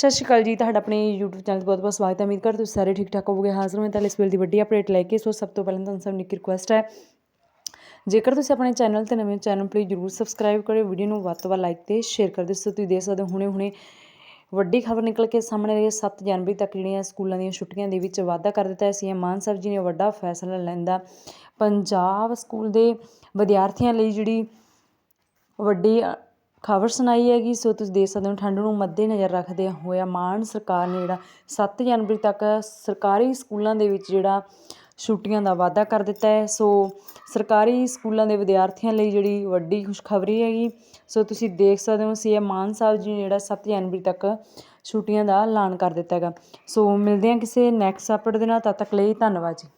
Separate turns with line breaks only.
ਸਤਿ ਸ਼੍ਰੀ ਅਕਾਲ ਜੀ, ਤੁਹਾਡਾ ਆਪਣੇ YouTube ਚੈਨਲ ਤੇ ਬਹੁਤ ਬਹੁਤ ਸਵਾਗਤ ਹੈ। ਉਮੀਦ ਕਰ ਤੁਸੀਂ ਸਾਰੇ ਠੀਕ ਠਾਕ ਹੋਵੋਗੇ। ਹਾਜ਼ਰ ਹਾਂ ਤਾਂ ਇਸ ਵੇਲੇ ਦੀ ਵੱਡੀ ਅਪਡੇਟ ਲੈ ਕੇ। ਸੋ ਸਭ ਤੋਂ ਪਹਿਲਾਂ ਤੁਹਾਨੂੰ ਸਭ ਇੱਕ ਰਿਕੁਐਸਟ ਹੈ, ਜੇਕਰ ਤੁਸੀਂ ਆਪਣੇ ਚੈਨਲ ਤੇ ਨਵੇਂ ਚੈਨਲ ਪਲੀਜ਼ ਜਰੂਰ ਸਬਸਕ੍ਰਾਈਬ ਕਰਿਓ। ਵੀਡੀਓ ਨੂੰ ਵੱਧ ਤੋਂ ਵੱਧ ਲਾਈਕ ਤੇ ਸ਼ੇਅਰ ਕਰ ਦਿਓ। ਸੋ ਤੁਸੀਂ ਦੇਖ ਸਕਦੇ ਹੋ ਹੁਣੇ ਹੁਣੇ ਵੱਡੀ ਖਬਰ ਨਿਕਲ ਕੇ ਸਾਹਮਣੇ ਰਹੀ ਹੈ। 7 ਜਨਵਰੀ ਤੱਕ ਜਿਹੜੀਆਂ ਸਕੂਲਾਂ ਦੀਆਂ ਛੁੱਟੀਆਂ ਦੇ ਵਿੱਚ ਵਾਧਾ ਕਰ ਦਿੱਤਾ ਹੈ। ਸੀਐਮ ਮਾਨ ਸਾਹਿਬ ਜੀ ਨੇ ਵੱਡਾ ਫੈਸਲਾ ਲੈਂਦਾ। ਪੰਜਾਬ ਸਕੂਲ ਦੇ ਵਿਦਿਆਰਥੀਆਂ ਲਈ ਜਿਹੜੀ ਵੱਡੀ ਖਬਰ ਸੁਣਾਈ ਹੈਗੀ, ਸੋ ਤੁਸੀਂ ਦੇਖ ਸਕਦੇ ਹੋ ਠੰਡ ਨੂੰ ਮੱਦੇਨਜ਼ਰ ਰੱਖਦੇ ਹੋਇਆ ਮਾਨ ਸਰਕਾਰ ਨੇ ਜਿਹੜਾ 7 ਜਨਵਰੀ ਤੱਕ ਸਰਕਾਰੀ ਸਕੂਲਾਂ ਦੇ ਵਿੱਚ ਜਿਹੜਾ ਛੁੱਟੀਆਂ ਦਾ ਵਾਅਦਾ ਕਰ ਦਿੱਤਾ ਹੈ। ਸੋ ਸਰਕਾਰੀ ਸਕੂਲਾਂ ਦੇ ਵਿਦਿਆਰਥੀਆਂ ਲਈ ਜਿਹੜੀ ਵੱਡੀ ਖੁਸ਼ਖਬਰੀ ਹੈਗੀ। ਸੋ ਤੁਸੀਂ ਦੇਖ ਸਕਦੇ ਹੋ ਸੀਐਮ ਮਾਨ ਸਾਹਿਬ ਜੀ ਨੇ ਜਿਹੜਾ 7 ਜਨਵਰੀ ਤੱਕ ਛੁੱਟੀਆਂ ਦਾ ਐਲਾਨ ਕਰ ਦਿੱਤਾ ਹੈਗਾ। ਸੋ ਮਿਲਦੇ ਹਾਂ ਕਿਸੇ ਨੈਕਸਟ ਅਪਡੇਟ ਦੇ ਨਾਲ, ਤਦ ਤੱਕ ਲਈ ਧੰਨਵਾਦ ਜੀ।